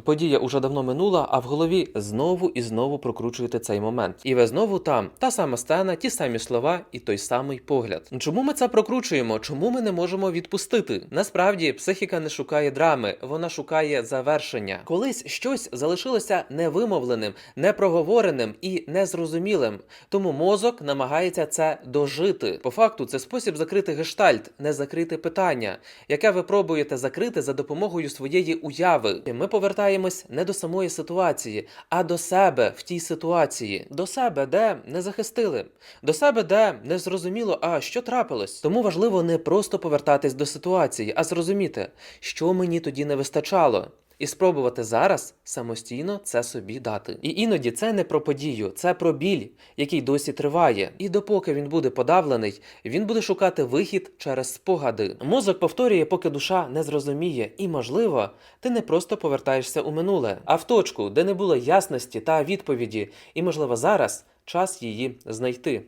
Подія уже давно минула, а в голові знову і знову прокручуєте цей момент. І ви знову там, та сама сцена, ті самі слова і той самий погляд. Чому ми це прокручуємо? Чому ми не можемо відпустити? Насправді, психіка не шукає драми, вона шукає завершення. Колись щось залишилося невимовленим, непроговореним і незрозумілим. Тому мозок намагається це дожити. По факту, це спосіб закрити гештальт, не закрити питання, яке ви пробуєте закрити за допомогою своєї уяви. Ми повертаємось не до самої ситуації, а до себе в тій ситуації, до себе, де не захистили, до себе, де не зрозуміло, а що трапилось. Тому важливо не просто повертатись до ситуації, а зрозуміти, що мені тоді не вистачало. І спробувати зараз самостійно це собі дати. І іноді це не про подію, це про біль, який досі триває. І допоки він буде подавлений, він буде шукати вихід через спогади. Мозок повторює, поки душа не зрозуміє, і можливо, ти не просто повертаєшся у минуле, а в точку, де не було ясності та відповіді, і можливо зараз час її знайти.